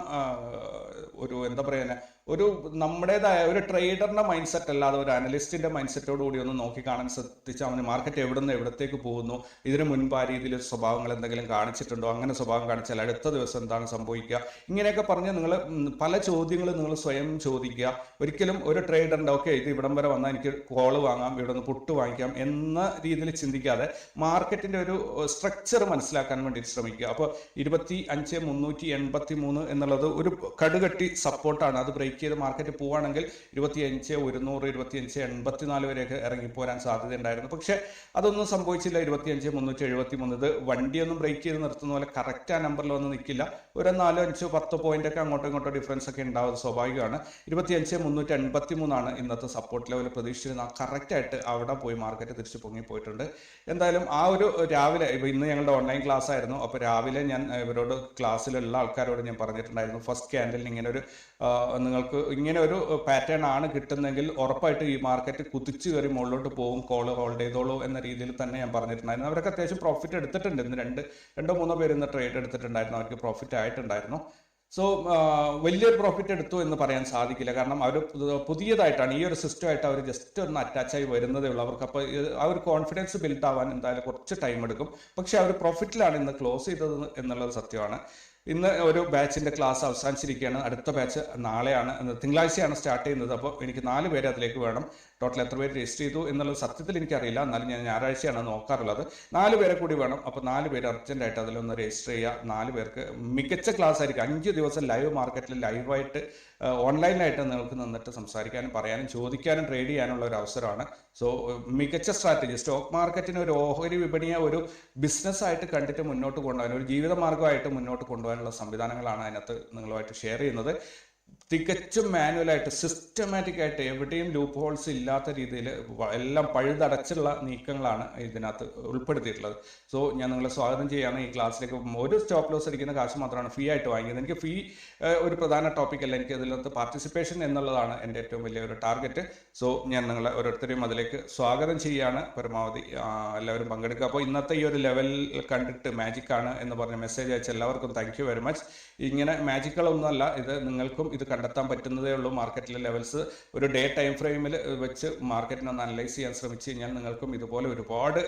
ഒരു എന്താ പറയുക ഒരു നമ്മുടേതായ ഒരു ട്രേഡറിന്റെ മൈൻഡ് സെറ്റ് അല്ലാതെ ഒരു അനലിസ്റ്റിന്റെ മൈൻഡ് സെറ്റോട് കൂടി ഒന്ന് നോക്കി കാണാൻ ശ്രദ്ധിച്ചാൽ മതി മാർക്കറ്റ് എവിടെ നിന്ന് എവിടത്തേക്ക് പോകുന്നു ഇതിന് മുൻപ് ആ രീതിയിൽ സ്വഭാവങ്ങൾ എന്തെങ്കിലും കാണിച്ചിട്ടുണ്ടോ അങ്ങനെ സ്വഭാവം കാണിച്ചാൽ അടുത്ത ദിവസം എന്താണ് സംഭവിക്കുക? ഇങ്ങനെയൊക്കെ പറഞ്ഞ് നിങ്ങൾ പല ചോദ്യങ്ങൾ നിങ്ങൾ സ്വയം ചോദിക്കുക. ഒരിക്കലും ഒരു ട്രേഡറിന്റെ ഓക്കെ ഇത് ഇവിടം വരെ വന്നാൽ എനിക്ക് കോൾ വാങ്ങാം ഇവിടെ നിന്ന് പുട്ട് വാങ്ങിക്കാം എന്ന രീതിയിൽ ചിന്തിക്കാതെ മാർക്കറ്റിന്റെ ഒരു സ്ട്രക്ചർ മനസ്സിലാക്കാൻ വേണ്ടി ശ്രമിക്കുക. അപ്പോൾ ഇരുപത്തി അഞ്ച് മുന്നൂറ്റി എൺപത്തി മൂന്ന് എന്നുള്ളത് ഒരു കടുകട്ടി സപ്പോർട്ടാണ് അത് ബ്രേക്ക് ചെയ്ത് മാർക്കറ്റ് പോവുകയാണെങ്കിൽ ഇരുപത്തിയഞ്ച് ഒരുന്നൂറ് ഇരുപത്തിയഞ്ച് എൺപത്തിനാല് വരെയൊക്കെ ഇറങ്ങിപ്പോരാൻ സാധ്യത ഉണ്ടായിരുന്നു പക്ഷേ അതൊന്നും സംഭവിച്ചില്ല. ഇരുപത്തിയഞ്ച് മുന്നൂറ്റി എഴുപത്തി മൂന്ന് ഇത് വണ്ടിയൊന്നും ബ്രേക്ക് ചെയ്ത് നിർത്തുന്ന പോലെ കറക്റ്റ് ആ നമ്പറിൽ ഒന്നും നിൽക്കില്ല ഒരു നാലോ അഞ്ചോ പത്തോ പോയിന്റ് ഒക്കെ അങ്ങോട്ടോ ഇങ്ങോട്ടോ ഡിഫറൻസ് ഒക്കെ ഉണ്ടാവുന്നത് സ്വാഭാവികമാണ്. ഇരുപത്തിയഞ്ച് മുന്നൂറ്റി എൺപത്തി മൂന്നാണ് ഇന്നത്തെ സപ്പോർട്ട് ലെവൽ പ്രതീക്ഷിച്ചിരുന്ന കറക്റ്റ് ആയിട്ട് അവിടെ പോയി മാർക്കറ്റ് തിരിച്ചു പൊങ്ങി പോയിട്ടുണ്ട്. എന്തായാലും ആ ഒരു രാവിലെ ഇപ്പൊ ഇന്ന് ഞങ്ങളുടെ ഓൺലൈൻ ക്ലാസ് ആയിരുന്നു. അപ്പോൾ രാവിലെ ഞാൻ ഇവരോട് ക്ലാസ്സിലുള്ള ആൾക്കാരോട് ഞാൻ പറഞ്ഞിട്ടുണ്ടായിരുന്നു. ഫസ്റ്റ് ക്യാൻഡലിന് ഇങ്ങനെ ഒരു ആ, നിങ്ങൾക്ക് ഇങ്ങനെ ഒരു പാറ്റേൺ ആണ് കിട്ടുന്നെങ്കിൽ ഉറപ്പായിട്ട് ഈ മാർക്കറ്റ് കുതിച്ചു കയറി മുകളിലോട്ട് പോകും കോൾ ഹോൾഡ് ചെയ്തോളൂ എന്ന രീതിയിൽ തന്നെ ഞാൻ പറഞ്ഞിട്ടുണ്ടായിരുന്നു. അവരൊക്കെ അത്യാവശ്യം പ്രോഫിറ്റ് എടുത്തിട്ടുണ്ട്. ഇന്ന് രണ്ട് രണ്ടോ മൂന്നോ പേര് ഇന്ന് ട്രേഡ് എടുത്തിട്ടുണ്ടായിരുന്നു. അവർക്ക് പ്രോഫിറ്റ് ആയിട്ടുണ്ടായിരുന്നു. സോ വലിയ പ്രോഫിറ്റ് എടുത്തു എന്ന് പറയാൻ സാധിക്കില്ല. കാരണം അവർ പുതിയതായിട്ടാണ് ഈ ഒരു സിസ്റ്റമായിട്ട് അവർ ജസ്റ്റ് ഒന്ന് അറ്റാച്ച് ആയി വരുന്നതേ ഉള്ളൂ. അവർക്ക് അപ്പോൾ ആ ഒരു കോൺഫിഡൻസ് ബിൽഡ് ആവാൻ എന്തായാലും കുറച്ച് ടൈം എടുക്കും. പക്ഷെ അവർ പ്രോഫിറ്റിലാണ് ഇന്ന് ക്ലോസ് ചെയ്തത് എന്നുള്ളത് സത്യമാണ്. ഇന്ന് ഒരു ബാച്ചിന്റെ ക്ലാസ് അവസാനിച്ചിരിക്കുകയാണ്. അടുത്ത ബാച്ച് നാളെയാണ്. തിങ്കളാഴ്ചയാണ് സ്റ്റാർട്ട് ചെയ്യുന്നത്. അപ്പോൾ എനിക്ക് നാല് പേര് അതിലേക്ക് വേണം. ടോട്ടൽ എത്ര പേര് രജിസ്റ്റർ ചെയ്തു എന്നുള്ളത് സത്യത്തിൽ എനിക്കറിയില്ല. എന്നാലും ഞാൻ ഞായറാഴ്ചയാണ് നോക്കാറുള്ളത്. നാല് പേരെ കൂടി വേണം. അപ്പോൾ നാല് പേര് അർജന്റായിട്ട് അതിലൊന്ന് രജിസ്റ്റർ ചെയ്യുക. നാല് പേർക്ക് മികച്ച ക്ലാസ് ആയിരിക്കും അഞ്ച് ദിവസം ലൈവ് മാർക്കറ്റിൽ ലൈവായിട്ട് ഓൺലൈനായിട്ട് നിങ്ങൾക്ക് നിന്നിട്ട് സംസാരിക്കാനും പറയാനും ചോദിക്കാനും ട്രേഡ് ചെയ്യാനുള്ള ഒരു അവസരമാണ്. സോ മികച്ച സ്ട്രാറ്റജി സ്റ്റോക്ക് മാർക്കറ്റിന് ഒരു ഓഹരി വിപണിയെ ഒരു ബിസിനസ് ആയിട്ട് കണ്ടിട്ട് മുന്നോട്ട് കൊണ്ടുപോകാൻ ഒരു ജീവിത മാർഗമായിട്ട് മുന്നോട്ട് കൊണ്ടുപോകാനുള്ള സംവിധാനങ്ങളാണ് അതിനകത്ത് നിങ്ങളുമായിട്ട് ഷെയർ ചെയ്യുന്നത്. തികച്ചും മാനുവലായിട്ട് സിസ്റ്റമാറ്റിക് ആയിട്ട് എവിടെയും ലൂപ്പ് ഹോൾസ് ഇല്ലാത്ത രീതിയിൽ എല്ലാം പഴുതടച്ചുള്ള നീക്കങ്ങളാണ് ഇതിനകത്ത് ഉൾപ്പെടുത്തിയിട്ടുള്ളത്. സോ ഞാൻ നിങ്ങളെ സ്വാഗതം ചെയ്യാണ് ഈ ക്ലാസ്സിലേക്ക്. ഒരു സ്റ്റോപ്പ് ലോസ് അടിക്കുന്ന കാശ് മാത്രമാണ് ഫീ ആയിട്ട് വാങ്ങിയത്. എനിക്ക് ഫീ ഒരു പ്രധാന ടോപ്പിക് അല്ല. എനിക്ക് അതിനകത്ത് പാർട്ടിസിപ്പേഷൻ എന്നുള്ളതാണ് എന്റെ ഏറ്റവും വലിയ ഒരു ടാർഗറ്റ് സോ ഞാൻ നിങ്ങളെ ഓരോരുത്തരെയും അതിലേക്ക് സ്വാഗതം ചെയ്യുകയാണ് പരമാവധി എല്ലാവരും പങ്കെടുക്കുക. അപ്പോൾ ഇന്നത്തെ ഈ ഒരു ലെവൽ കണ്ടിട്ട് മാജിക്കാണ് എന്ന് പറഞ്ഞ മെസ്സേജ് അയച്ച എല്ലാവർക്കും താങ്ക് യു വെരി മച്ച് ഇങ്ങനെ മാജിക്കുകളൊന്നുമല്ല ഇത് നിങ്ങൾക്കും ഇത് കണ്ടെത്താൻ പറ്റുന്നതേ ഉള്ളൂ മാർക്കറ്റിലെ ലെവൽസ്. ഒരു ഡേ ടൈം ഫ്രെയിമിൽ വെച്ച് മാർക്കറ്റിനെ ഒന്ന് അനലൈസ് ചെയ്യാൻ ശ്രമിച്ചു കഴിഞ്ഞാൽ നിങ്ങൾക്കും ഇതുപോലെ ഒരുപാട്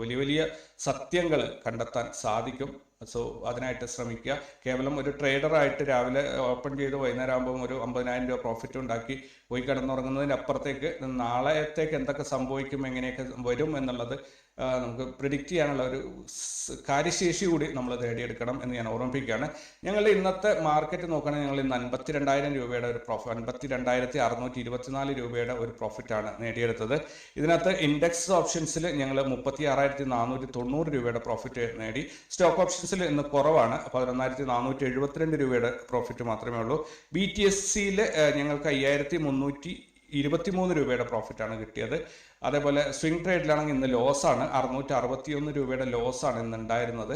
വലിയ വലിയ സത്യങ്ങൾ കണ്ടെത്താൻ സാധിക്കും. സോ അതിനായിട്ട് ശ്രമിക്കുക. കേവലം ഒരു ട്രേഡറായിട്ട് രാവിലെ ഓപ്പൺ ചെയ്ത് വൈകുന്നേരം ആകുമ്പോൾ ഒരു അമ്പതിനായിരം രൂപ പ്രോഫിറ്റ് ഉണ്ടാക്കി പോയി കിടന്നുറങ്ങുന്നതിന് അപ്പുറത്തേക്ക് നാളത്തേക്ക് എന്തൊക്കെ സംഭവിക്കും എങ്ങനെയൊക്കെ വരും എന്നുള്ളത് നമുക്ക് പ്രിഡിക്റ്റ് ചെയ്യാനുള്ള ഒരു കാര്യശേഷി കൂടി നമ്മൾ നേടിയെടുക്കണം എന്ന് ഞാൻ ഓർമ്മിപ്പിക്കുകയാണ്. ഞങ്ങളുടെ ഇന്നത്തെ മാർക്കറ്റ് നോക്കുകയാണെങ്കിൽ ഞങ്ങൾ ഇന്ന് അൻപത്തി രണ്ടായിരം രൂപയുടെ ഒരു പ്രോഫിറ്റ് അൻപത്തി രണ്ടായിരത്തി അറുന്നൂറ്റി ഇരുപത്തിനാല് രൂപയുടെ ഒരു പ്രോഫിറ്റാണ് നേടിയെടുത്തത്. ഇതിനകത്ത് ഇൻഡെക്സ് ഓപ്ഷൻസിൽ ഞങ്ങൾ മുപ്പത്തി ആറായിരത്തി നാനൂറ്റി തൊണ്ണൂറ് രൂപയുടെ പ്രോഫിറ്റ് നേടി. സ്റ്റോക്ക് ഓപ്ഷൻസിൽ ഇന്ന് കുറവാണ്. പതിനൊന്നായിരത്തി നാനൂറ്റി എഴുപത്തിരണ്ട് രൂപയുടെ പ്രോഫിറ്റ് മാത്രമേ ഉള്ളൂ. ബി ടി എസ് സിയിൽ ഞങ്ങൾക്ക് അയ്യായിരത്തി മുന്നൂറ്റി ഇരുപത്തിമൂന്ന് രൂപയുടെ പ്രോഫിറ്റാണ് കിട്ടിയത്. അതേപോലെ സ്വിംഗ് ട്രേഡിലാണെങ്കിൽ ഇന്ന് ലോസാണ്. അറുന്നൂറ്റി അറുപത്തിയൊന്ന് രൂപയുടെ ലോസാണ് ഇന്ന് ഉണ്ടായിരുന്നത്.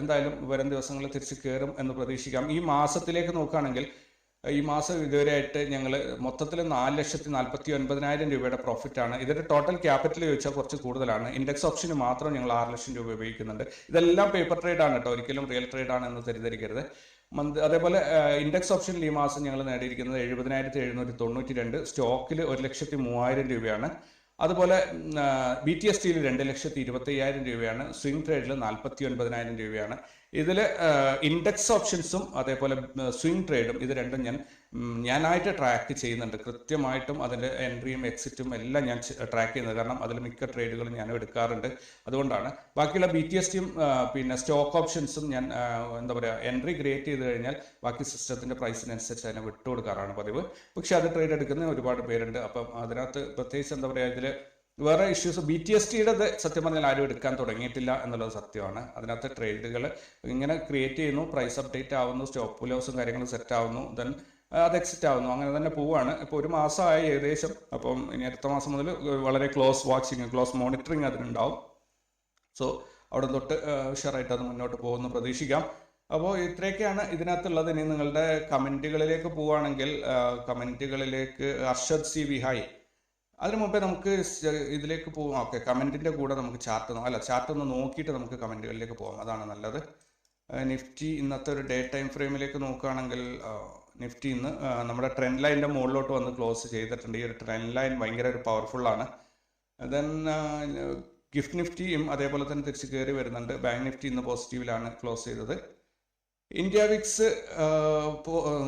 എന്തായാലും വരും ദിവസങ്ങളിൽ തിരിച്ച് കയറും എന്ന് പ്രതീക്ഷിക്കാം. ഈ മാസത്തിലേക്ക് നോക്കുകയാണെങ്കിൽ ഈ മാസം ഇതുവരെയായിട്ട് ഞങ്ങൾ മൊത്തത്തിൽ നാല് ലക്ഷത്തി നാൽപ്പത്തി ഒൻപതിനായിരം രൂപയുടെ പ്രോഫിറ്റ് ആണ് ഇതിന്റെ ടോട്ടൽ ക്യാപിറ്റൽ ചോദിച്ചാൽ കുറച്ച് കൂടുതലാണ്. ഇൻഡെക്സ് ഓപ്ഷന് മാത്രം ഞങ്ങൾ ആറ് ലക്ഷം രൂപ ഉപയോഗിക്കുന്നുണ്ട്. ഇതെല്ലാം പേപ്പർ ട്രേഡ് ആണ് കേട്ടോ. ഒരിക്കലും റിയൽ ട്രേഡ് ആണ് എന്ന് തെറ്റിദ്ധരിക്കരുത്. മന്ത് അതേപോലെ ഇൻഡെക്സ് ഓപ്ഷനിൽ ഈ മാസം ഞങ്ങൾ നേടിയിരിക്കുന്നത് എഴുപതിനായിരത്തി എഴുന്നൂറ്റി തൊണ്ണൂറ്റി രണ്ട് സ്റ്റോക്കിൽ ഒരു ലക്ഷത്തി മൂവായിരം രൂപയാണ്. അതുപോലെ ബി ടി എസ് ടിയിൽ രണ്ട് ലക്ഷത്തി ഇരുപത്തി അയ്യായിരം രൂപയാണ് സ്വിംഗ് ട്രേഡിൽ നാൽപ്പത്തി ഒൻപതിനായിരം രൂപയാണ്. ഇതിൽ ഇൻഡെക്സ് ഓപ്ഷൻസും അതേപോലെ സ്വിംഗ് ട്രേഡും ഇത് രണ്ടും ഞാൻ ഞാനായിട്ട് ട്രാക്ക് ചെയ്യുന്നുണ്ട്. കൃത്യമായിട്ടും അതിന്റെ എൻട്രിയും എക്സിറ്റും എല്ലാം ഞാൻ ട്രാക്ക് ചെയ്യുന്നത്. കാരണം അതിൽ മിക്ക ട്രേഡുകളും ഞാൻ എടുക്കാറുണ്ട്. അതുകൊണ്ടാണ്. ബാക്കിയുള്ള ബി ടി എസ് ടിയും പിന്നെ സ്റ്റോക്ക് ഓപ്ഷൻസും ഞാൻ എന്താ പറയുക എൻട്രി ക്രിയേറ്റ് ചെയ്ത് കഴിഞ്ഞാൽ ബാക്കി സിസ്റ്റത്തിന്റെ പ്രൈസിനനുസരിച്ച് അതിനെ വിട്ടുകൊടുക്കാറാണ് പതിവ്. പക്ഷെ അത് ട്രേഡ് എടുക്കുന്ന ഒരുപാട് പേരുണ്ട്. അപ്പം അതിനകത്ത് പ്രത്യേകിച്ച് എന്താ പറയുക ഇതിൽ വേറെ ഇഷ്യൂസ് ബി ടി എസ് ടിയുടെ സത്യം പറഞ്ഞാൽ ആരും എടുക്കാൻ തുടങ്ങിയിട്ടില്ല എന്നുള്ളത് സത്യമാണ്. അതിനകത്ത് ട്രേഡുകൾ ഇങ്ങനെ ക്രിയേറ്റ് ചെയ്യുന്നു പ്രൈസ് അപ്ഡേറ്റ് ആവുന്നു സ്റ്റോപ്പ് ലോസും കാര്യങ്ങളും സെറ്റ് ആവുന്നു ദെൻ അത് എക്സിറ്റ് ആവുന്നു. അങ്ങനെ തന്നെ പോവാണ്. ഇപ്പോൾ ഒരു മാസമായി ഏകദേശം. അപ്പം ഇനി അടുത്ത മാസം മുതൽ വളരെ ക്ലോസ് വാച്ചിങ് ക്ലോസ് മോണിറ്ററിങ് അതിനുണ്ടാവും. സോ അവിടെ തൊട്ട് ഉഷാറായിട്ട് അത് മുന്നോട്ട് പോകുമെന്ന് പ്രതീക്ഷിക്കാം. അപ്പോൾ ഇത്രയൊക്കെയാണ് ഇതിനകത്തുള്ളത്. ഇനി നിങ്ങളുടെ കമന്റുകളിലേക്ക് പോവുകയാണെങ്കിൽ കമന്റുകളിലേക്ക് അർഷദ് സി വിഹായ് അതിനു മുമ്പേ നമുക്ക് ഇതിലേക്ക് പോകാം ഓക്കെ കമന്റിന്റെ കൂടെ നമുക്ക് ചാർട്ട് അല്ല ചാർട്ട് ഒന്ന് നോക്കിയിട്ട് നമുക്ക് കമന്റുകളിലേക്ക് പോകാം അതാണ് നല്ലത്. നിഫ്റ്റി ഇന്നത്തെ ഒരു ഡേ ടൈം ഫ്രെയിമിലേക്ക് നോക്കുകയാണെങ്കിൽ നിഫ്റ്റി ഇന്ന് നമ്മുടെ ട്രെൻഡ് ലൈനിന്റെ മുകളിലോട്ട് വന്ന് ക്ലോസ് ചെയ്തിട്ടുണ്ട്. ഈ ഒരു ട്രെൻഡ് ലൈൻ ഭയങ്കര ഒരു പവർഫുള്ളാണ്. ദെൻ ഗിഫ്റ്റ് നിഫ്റ്റിയും അതേപോലെ തന്നെ തിരിച്ച് കയറി വരുന്നുണ്ട്. ബാങ്ക് നിഫ്റ്റി ഇന്ന് പോസിറ്റീവിലാണ് ക്ലോസ് ചെയ്തത്. ഇന്ത്യ വിക്സ്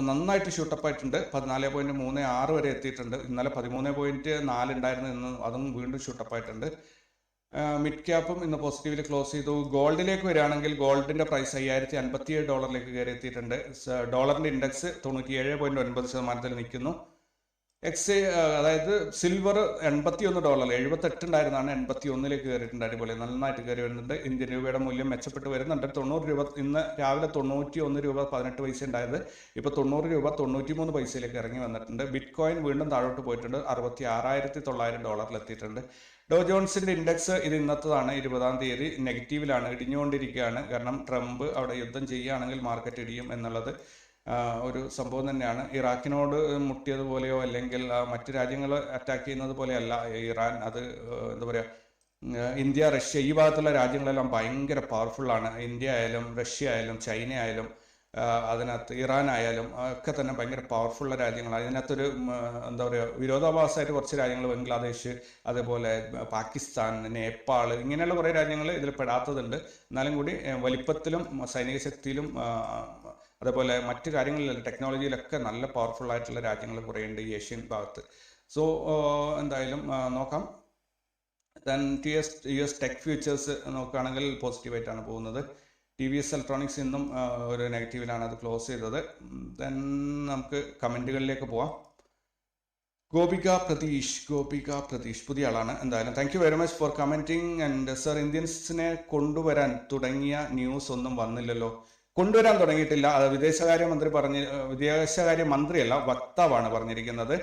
നന്നായിട്ട് ഷൂട്ടപ്പ് ആയിട്ടുണ്ട്. പതിനാല് പോയിന്റ് മൂന്ന് ആറ് വരെ എത്തിയിട്ടുണ്ട്. ഇന്നലെ പതിമൂന്ന് പോയിന്റ് നാല് ഉണ്ടായിരുന്നു ഇന്ന് അതും വീണ്ടും ഷൂട്ടപ്പ് ആയിട്ടുണ്ട്. മിഡ് ക്യാപ്പും ഇന്ന് പോസിറ്റീവിൽ ക്ലോസ് ചെയ്തു. ഗോൾഡിലേക്ക് വരികയാണെങ്കിൽ ഗോൾഡിന്റെ പ്രൈസ് അയ്യായിരത്തി അൻപത്തിയേഴ് ഡോളറിലേക്ക് കയറി എത്തിയിട്ടുണ്ട്. ഡോളറിന്റെ ഇൻഡെക്സ് തൊണ്ണൂറ്റിയേഴ് പോയിന്റ് ഒൻപത് ശതമാനത്തിൽ നിൽക്കുന്നു. എക്സ് അതായത് സിൽവർ എൺപത്തി ഒന്ന് ഡോളർ എഴുപത്തെട്ട് ഉണ്ടായിരുന്നാണ് എൺപത്തി ഒന്നിലേക്ക് കയറിയിട്ടുണ്ട് അടിപൊളി. നന്നായിട്ട് കയറി വരുന്നുണ്ട്. ഇന്ത്യൻ രൂപയുടെ മൂല്യം മെച്ചപ്പെട്ട് വരുന്നുണ്ട്. തൊണ്ണൂറ് രൂപ ഇന്ന് രാവിലെ തൊണ്ണൂറ്റി ഒന്ന് രൂപ പതിനെട്ട് പൈസ ഉണ്ടായത്. ഇപ്പോൾ തൊണ്ണൂറ് രൂപ തൊണ്ണൂറ്റി മൂന്ന് പൈസയിലേക്ക് ഇറങ്ങി വന്നിട്ടുണ്ട്. ബിറ്റ് കോയിൻ വീണ്ടും താഴോട്ട് പോയിട്ടുണ്ട്. അറുപത്തി ആറായിരത്തി തൊള്ളായിരം ഡോളറിൽ എത്തിയിട്ടുണ്ട് ഡോ ജോൺസിന്റെ ഇൻഡെക്സ് ഇത് ഇന്നത്തതാണ് ഇരുപതാം തീയതി. നെഗറ്റീവിലാണ് ഇടിഞ്ഞുകൊണ്ടിരിക്കുകയാണ്. കാരണം ട്രംപ് അവിടെ യുദ്ധം ചെയ്യുകയാണെങ്കിൽ മാർക്കറ്റ് ഇടിയും എന്നുള്ളത് ഒരു സംഭവം തന്നെയാണ്. ഇറാഖിനോട് മുട്ടിയതുപോലെയോ അല്ലെങ്കിൽ മറ്റു രാജ്യങ്ങൾ അറ്റാക്ക് ചെയ്യുന്നത് പോലെയല്ല ഇറാൻ. അത് എന്താ പറയുക ഇന്ത്യ റഷ്യ ഈ ഭാഗത്തുള്ള രാജ്യങ്ങളെല്ലാം ഭയങ്കര പവർഫുള്ളാണ് ഇന്ത്യ ആയാലും റഷ്യ ആയാലും ചൈന ആയാലും അതിനകത്ത് ഇറാൻ ആയാലും ഒക്കെ തന്നെ ഭയങ്കര പവർഫുള്ള രാജ്യങ്ങളാണ്. അതിനകത്തൊരു എന്താ പറയുക വിരോധാഭാസമായിട്ട് കുറച്ച് രാജ്യങ്ങൾ ബംഗ്ലാദേശ് അതേപോലെ പാകിസ്ഥാൻ നേപ്പാൾ ഇങ്ങനെയുള്ള കുറേ രാജ്യങ്ങൾ ഇതിൽ പെടാത്തതുണ്ട്. എന്നാലും കൂടി വലിപ്പത്തിലും സൈനിക ശക്തിയിലും അതേപോലെ മറ്റു കാര്യങ്ങളിലല്ല ടെക്നോളജിയിലൊക്കെ നല്ല പവർഫുൾ ആയിട്ടുള്ള രാജ്യങ്ങൾ കുറേ ഉണ്ട് ഈ ഏഷ്യൻ ഭാഗത്ത്. സോ എന്തായാലും നോക്കാം. Then T S U S tech futures നോക്കുകയാണെങ്കിൽ പോസിറ്റീവായിട്ടാണ് പോകുന്നത്. ടി വി എസ് ഇലക്ട്രോണിക്സ് ഇന്നും ഒരു നെഗറ്റീവിലാണ് അത് ക്ലോസ് ചെയ്തത്. ദെൻ നമുക്ക് കമന്റുകളിലേക്ക് പോവാം. ഗോപിക പ്രതീഷ് ഗോപിക പ്രതീഷ് പുതിയ ആളാണ് എന്തായാലും. Thank you very much for commenting and sir ഇന്ത്യൻസിനെ കൊണ്ടുവരാൻ തുടങ്ങിയ ന്യൂസ് ഒന്നും വന്നില്ലല്ലോ. കൊണ്ടുവരാൻ തുടങ്ങിയിട്ടില്ല. അത് വിദേശകാര്യമന്ത്രി പറഞ്ഞ് വിദേശകാര്യ മന്ത്രിയല്ല വക്താവാണ് പറഞ്ഞിരിക്കുന്നത്.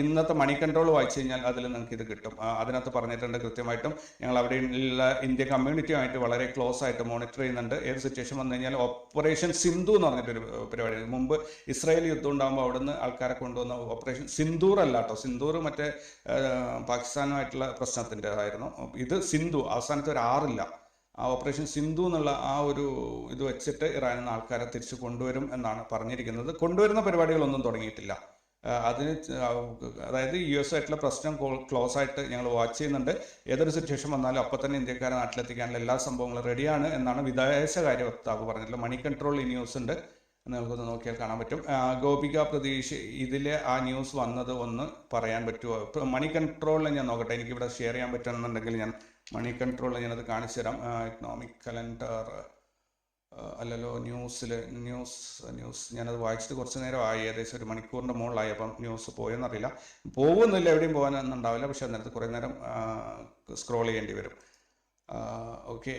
ഇന്നത്തെ മണി കൺട്രോൾ വായിച്ചു കഴിഞ്ഞാൽ അതിൽ നിങ്ങൾക്ക് ഇത് കിട്ടും. അതിനകത്ത് പറഞ്ഞിട്ടുണ്ട് കൃത്യമായിട്ടും ഞങ്ങൾ അവിടെയുള്ള ഇന്ത്യ കമ്മ്യൂണിറ്റിയുമായിട്ട് വളരെ ക്ലോസ് ആയിട്ട് മോണിറ്റർ ചെയ്യുന്നുണ്ട്. ഏത് സിറ്റുവേഷൻ വന്നു കഴിഞ്ഞാൽ ഓപ്പറേഷൻ സിന്ധു എന്ന് പറഞ്ഞിട്ടൊരു പരിപാടി മുമ്പ് ഇസ്രായേൽ യുദ്ധം ഉണ്ടാകുമ്പോൾ അവിടുന്ന് ആൾക്കാരെ കൊണ്ടുവന്ന ഓപ്പറേഷൻ സിന്ധൂർ അല്ല കേട്ടോ. സിന്ധൂർ മറ്റേ പാകിസ്ഥാനുമായിട്ടുള്ള പ്രശ്നത്തിന്റെതായിരുന്നു. ഇത് സിന്ധു അവസാനത്തെ ഒരു ആറില്ല. ഓപ്പറേഷൻ സിന്ധു എന്നുള്ള ആ ഒരു ഇത് വെച്ചിട്ട് ഇറാനിൽ നിന്ന് ആൾക്കാരെ തിരിച്ചു കൊണ്ടുവരും എന്നാണ് പറഞ്ഞിരിക്കുന്നത്. കൊണ്ടുവരുന്ന പരിപാടികളൊന്നും തുടങ്ങിയിട്ടില്ല. ആ, അതിന് അതായത് യു എസ് ആയിട്ടുള്ള പ്രശ്നം ക്ലോസ് ആയിട്ട് ഞങ്ങൾ വാച്ച് ചെയ്യുന്നുണ്ട്. ഏതൊരു സിറ്റുവേഷൻ വന്നാലും അപ്പൊ തന്നെ ഇന്ത്യക്കാരെ നാട്ടിലെത്തിക്കാനുള്ള എല്ലാ സംഭവങ്ങളും റെഡിയാണ് എന്നാണ് വിദേശകാര്യ വക്താവ് പറഞ്ഞിട്ടുള്ളത്. മണി കൺട്രോൾ ഈ ന്യൂസ് ഉണ്ട്. നിങ്ങൾക്കൊന്ന് നോക്കിയാൽ കാണാൻ പറ്റും. ആ, ഗോപിക പ്രതീഷ് ഇതിലെ ആ ന്യൂസ് വന്നത് ഒന്ന് പറയാൻ പറ്റുമോ മണി കൺട്രോളിൽ ഞാൻ നോക്കട്ടെ. എനിക്ക് ഇവിടെ ഷെയർ ചെയ്യാൻ പറ്റുമെന്നുണ്ടെങ്കിൽ ഞാൻ മണി കൺട്രോൾ ഞാനത് കാണിച്ചു തരാം. ഇക്കണോമിക് കലണ്ടർ അല്ലല്ലോ ന്യൂസിൽ ന്യൂസ് ന്യൂസ് ഞാനത് വായിച്ചിട്ട് കുറച്ച് നേരം ആയി. ഏകദേശം ഒരു മണിക്കൂറിന്റെ മുകളിലായി. അപ്പം ന്യൂസ് പോയെന്നറിയില്ല. പോകുന്നില്ല എവിടെയും പോകാനൊന്നും ഉണ്ടാവില്ല പക്ഷെ അന്നേരത്ത് കുറേ നേരം സ്ക്രോൾ ചെയ്യേണ്ടി വരും. Okay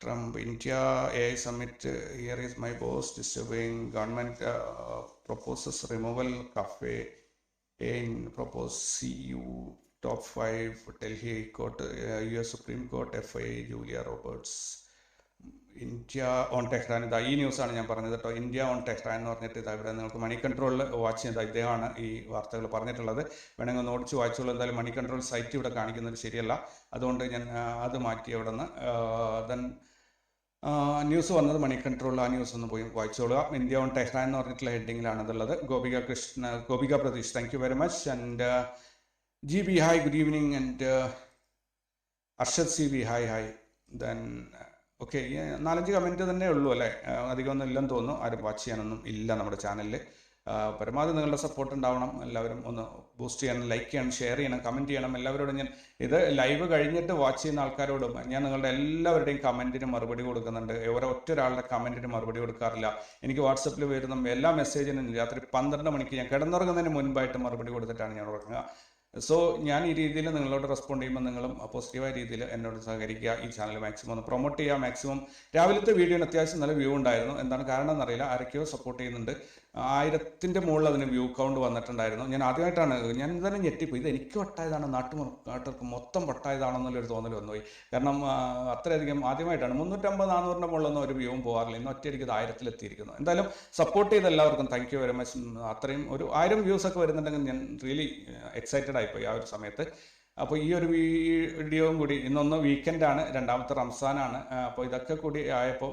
Trump India A I summit here is my boss disturbing government proposes removal cafe N propose C CU top five Delhi high court U S supreme court F I Julia Roberts. India on Tehran ഇതാ ഈ ന്യൂസാണ് ഞാൻ പറഞ്ഞത് കേട്ടോ. India on Tehran എന്ന് പറഞ്ഞിട്ട് ഇതാ ഇവിടെ നിങ്ങൾക്ക് മണി കൺട്രോളിൽ വാച്ച് ചെയ്താൽ ഇദ്ദേഹമാണ് ഈ വാർത്തകൾ പറഞ്ഞിട്ടുള്ളത്. വേണമെങ്കിൽ ഒന്ന് ഓടിച്ച് വായിച്ചോളൂ. എന്തായാലും മണി കൺട്രോൾ സൈറ്റ് ഇവിടെ കാണിക്കുന്നത് ശരിയല്ല. അതുകൊണ്ട് ഞാൻ അത് മാറ്റി അവിടെ നിന്ന് ദെൻ ന്യൂസ് വന്നത് മണി കൺട്രോൾ ആ ന്യൂസ് ഒന്ന് പോയി വായിച്ചോളുക. ഇന്ത്യ ഓൺ ടെഹ്റാൻ എന്ന് പറഞ്ഞിട്ടുള്ള ഹെഡിങ്ങിലാണ് അതുള്ളത് Gopika Krishna Gopika Prateesh thank you very much and G B hi good evening and Arshad C B hi hi then okay നാലഞ്ച് കമന്റ് തന്നെ ഉള്ളൂ അല്ലേ? അധികമൊന്നും ഇല്ലെന്ന് തോന്നുന്നു. ആരും വാച്ച് ചെയ്യാനൊന്നും ഇല്ല നമ്മുടെ ചാനലിൽ പരമാവധി നിങ്ങളുടെ സപ്പോർട്ട് ഉണ്ടാവണം. എല്ലാവരും ഒന്ന് ബൂസ്റ്റ് ചെയ്യണം ലൈക്ക് ചെയ്യണം ഷെയർ ചെയ്യണം കമന്റ് ചെയ്യണം. എല്ലാവരോടും ഞാൻ ഇത് ലൈവ് കഴിഞ്ഞിട്ട് വാച്ച് ചെയ്യുന്ന ആൾക്കാരോടും ഞാൻ നിങ്ങളുടെ എല്ലാവരുടെയും കമന്റിന് മറുപടി കൊടുക്കുന്നുണ്ട്. ഓരോ ഒറ്റ ഒരാളുടെ കമന്റിന് മറുപടി കൊടുക്കാറില്ല. എനിക്ക് വാട്സപ്പിൽ വരുന്ന എല്ലാ മെസ്സേജിനും രാത്രി പന്ത്രണ്ട് മണിക്ക് ഞാൻ കിടന്നുറങ്ങുന്നതിന് മുൻപായിട്ട് മറുപടി കൊടുത്തിട്ടാണ് ഞാൻ ഉറങ്ങുക. സോ ഞാൻ ഈ രീതിയിൽ നിങ്ങളോട് റെസ്പോണ്ട് ചെയ്യുമ്പോൾ നിങ്ങളും പോസിറ്റീവായ രീതിയിൽ എന്നോട് സഹകരിക്കുക ഈ ചാനൽ മാക്സിമം ഒന്ന് പ്രൊമോട്ട് ചെയ്യുക മാക്സിമം രാവിലത്തെ വീഡിയോന് അത്യാവശ്യം നല്ല വ്യൂ ഉണ്ടായിരുന്നു. എന്താണ് കാരണം എന്നറിയില്ല ആരൊക്കെയോ സപ്പോർട്ട് ചെയ്യുന്നുണ്ട്. ആയിരത്തിന്റെ മുകളിൽ അതിന് വ്യൂ കൗണ്ട് വന്നിട്ടുണ്ടായിരുന്നു. ഞാൻ ആദ്യമായിട്ടാണ് ഞാൻ തന്നെ ഞെട്ടിപ്പോയി. ഇത് എനിക്ക് വട്ടായതാണ് നാട്ടുകാർക്ക് മൊത്തം വട്ടായതാണെന്നുള്ളൊരു തോന്നൽ വന്നുപോയി. കാരണം അത്രയധികം ആദ്യമായിട്ടാണ്. മുന്നൂറ്റമ്പത് നാനൂറിന്റെ മുകളിലൊന്നും ഒരു വ്യൂവും പോകാറില്ല. ഇന്ന് ഒറ്റയടിക്ക് ഇത് ആയിരത്തിലെത്തിയിരിക്കുന്നു. എന്തായാലും സപ്പോർട്ട് ചെയ്ത എല്ലാവർക്കും താങ്ക് യു വെരി മച്ച് അത്രയും ഒരു ആയിരം വ്യൂസ് ഒക്കെ വരുന്നുണ്ടെങ്കിൽ ഞാൻ റിയലി എക്സൈറ്റഡ് ആയിപ്പോയി ആ ഒരു സമയത്ത്. അപ്പോൾ ഈ ഒരു വീഡിയോയും കൂടി ഇന്നൊന്ന് വീക്കെൻഡ് ആണ് രണ്ടാമത്തെ റംസാനാണ്. അപ്പോൾ ഇതൊക്കെ കൂടി ആയപ്പോൾ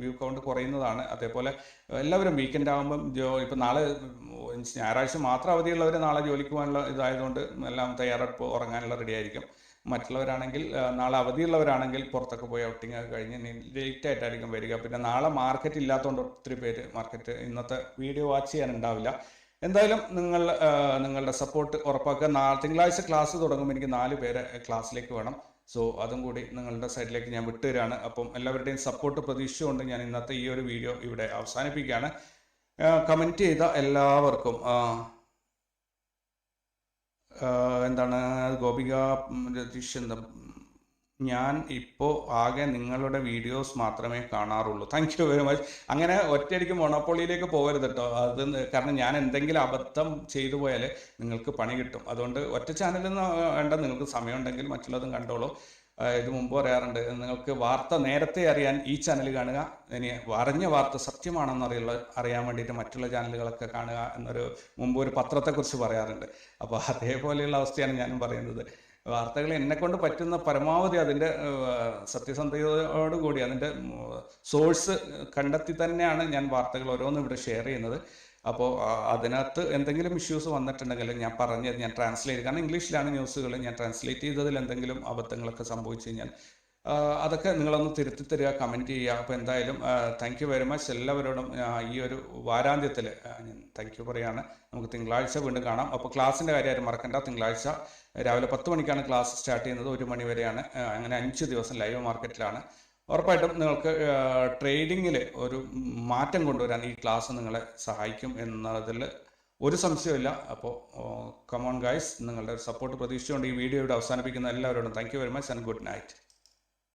വ്യൂ കൗണ്ട് കുറയുന്നതാണ്. അതേപോലെ എല്ലാവരും വീക്കെൻഡ് ആകുമ്പം ജോ ഇപ്പം നാളെ ഞായറാഴ്ച മാത്രം അവധിയുള്ളവർ നാളെ ജോലിക്ക് പോകാനുള്ള ഇതായതുകൊണ്ട് എല്ലാം തയ്യാറെടുപ്പ് ഉറങ്ങാനുള്ള റെഡി ആയിരിക്കും. മറ്റുള്ളവരാണെങ്കിൽ നാളെ അവധിയുള്ളവരാണെങ്കിൽ പുറത്തൊക്കെ പോയി ഔട്ടിംഗ് ഒക്കെ കഴിഞ്ഞ് ലേറ്റ് ആയിട്ടായിരിക്കും വരിക. പിന്നെ നാളെ മാർക്കറ്റ് ഇല്ലാത്തതുകൊണ്ട് ഒത്തിരി പേര് മാർക്കറ്റ് ഇന്നത്തെ വീഡിയോ വാച്ച് ചെയ്യാനുണ്ടാവില്ല എന്തായാലും നിങ്ങൾ നിങ്ങളുടെ സപ്പോർട്ട് ഉറപ്പാക്കുക. തിങ്കളാഴ്ച ക്ലാസ് തുടങ്ങുമ്പോൾ എനിക്ക് നാല് പേരെ ക്ലാസ്സിലേക്ക് വേണം. സോ അതും കൂടി നിങ്ങളുടെ സൈഡിലേക്ക് ഞാൻ വിട്ടുതരാണ്. അപ്പം എല്ലാവരുടെയും സപ്പോർട്ട് പ്രതീക്ഷിച്ചുകൊണ്ട് ഞാൻ ഇന്നത്തെ ഈ ഒരു വീഡിയോ ഇവിടെ അവസാനിപ്പിക്കുകയാണ്. കമന്റ് ചെയ്ത എല്ലാവർക്കും എന്താണ് ഗോപിക രതീഷ് എന്താ ഞാൻ ഇപ്പോൾ ആകെ നിങ്ങളുടെ വീഡിയോസ് മാത്രമേ കാണാറുള്ളൂ. താങ്ക് യു വെരി മച്ച് അങ്ങനെ ഒറ്റയടിക്ക് മൊണോപ്പൊളിയിലേക്ക് പോകരുത് കേട്ടോ അത് കാരണം ഞാൻ എന്തെങ്കിലും അബദ്ധം ചെയ്തു പോയാൽ നിങ്ങൾക്ക് പണി കിട്ടും. അതുകൊണ്ട് ഒറ്റ ചാനലിൽ വേണ്ട നിങ്ങൾക്ക് സമയമുണ്ടെങ്കിൽ മറ്റുള്ളതും കണ്ടോളൂ. ഇത് മുമ്പ് പറയാറുണ്ട് നിങ്ങൾക്ക് വാർത്ത നേരത്തെ അറിയാൻ ഈ ചാനൽ കാണുക ഇനി അറിഞ്ഞ വാർത്ത സത്യമാണെന്ന് അറിയുള്ള അറിയാൻ വേണ്ടിയിട്ട് മറ്റുള്ള ചാനലുകളൊക്കെ കാണുക എന്നൊരു മുമ്പ് ഒരു പത്രത്തെക്കുറിച്ച് പറയാറുണ്ട്. അപ്പോൾ അതേപോലെയുള്ള അവസ്ഥയാണ് ഞാനും പറയുന്നത്. വാർത്തകൾ എന്നെ കൊണ്ട് പറ്റുന്ന പരമാവധി അതിന്റെ സത്യസന്ധതയോടുകൂടി അതിന്റെ സോഴ്സ് കണ്ടെത്തി തന്നെയാണ് ഞാൻ വാർത്തകൾ ഓരോന്നും ഇവിടെ ഷെയർ ചെയ്യുന്നത്. അപ്പോൾ അതിനകത്ത് എന്തെങ്കിലും ഇഷ്യൂസ് വന്നിട്ടുണ്ടെങ്കിൽ ഞാൻ പറഞ്ഞത് ഞാൻ ട്രാൻസ്ലേറ്റ് കാരണം ഇംഗ്ലീഷിലാണ് ന്യൂസുകൾ ഞാൻ ട്രാൻസ്ലേറ്റ് ചെയ്തതിൽ എന്തെങ്കിലും അബദ്ധങ്ങളൊക്കെ സംഭവിച്ചു കഴിഞ്ഞാൽ അതൊക്കെ നിങ്ങളൊന്ന് തിരുത്തി തരിക കമന്റ് ചെയ്യുക. അപ്പോൾ എന്തായാലും താങ്ക് യു വെരി മച്ച് എല്ലാവരോടും ഈ ഒരു വാരാന്ത്യത്തിൽ താങ്ക് യു പറയാണ്. നമുക്ക് തിങ്കളാഴ്ച വീണ്ടും കാണാം. അപ്പോൾ ക്ലാസ്സിന്റെ കാര്യമായിട്ട് മറക്കണ്ട. തിങ്കളാഴ്ച രാവിലെ പത്ത് മണിക്കാണ് ക്ലാസ് സ്റ്റാർട്ട് ചെയ്യുന്നത്. ഒരു മണി വരെയാണ്. അങ്ങനെ അഞ്ച് ദിവസം ലൈവ് മാർക്കറ്റിലാണ്. ഉറപ്പായിട്ടും നിങ്ങൾക്ക് ട്രേഡിങ്ങിൽ ഒരു മാറ്റം കൊണ്ടുവരാൻ ഈ ക്ലാസ് നിങ്ങളെ സഹായിക്കും എന്നതിൽ ഒരു സംശയമില്ല അപ്പോൾ കമോൺ ഗൈസ് നിങ്ങളുടെ സപ്പോർട്ട് പ്രതീക്ഷിച്ചുകൊണ്ട് ഈ വീഡിയോ ഇവിടെ അവസാനിപ്പിക്കുന്ന എല്ലാവരോടും thank you very much and good night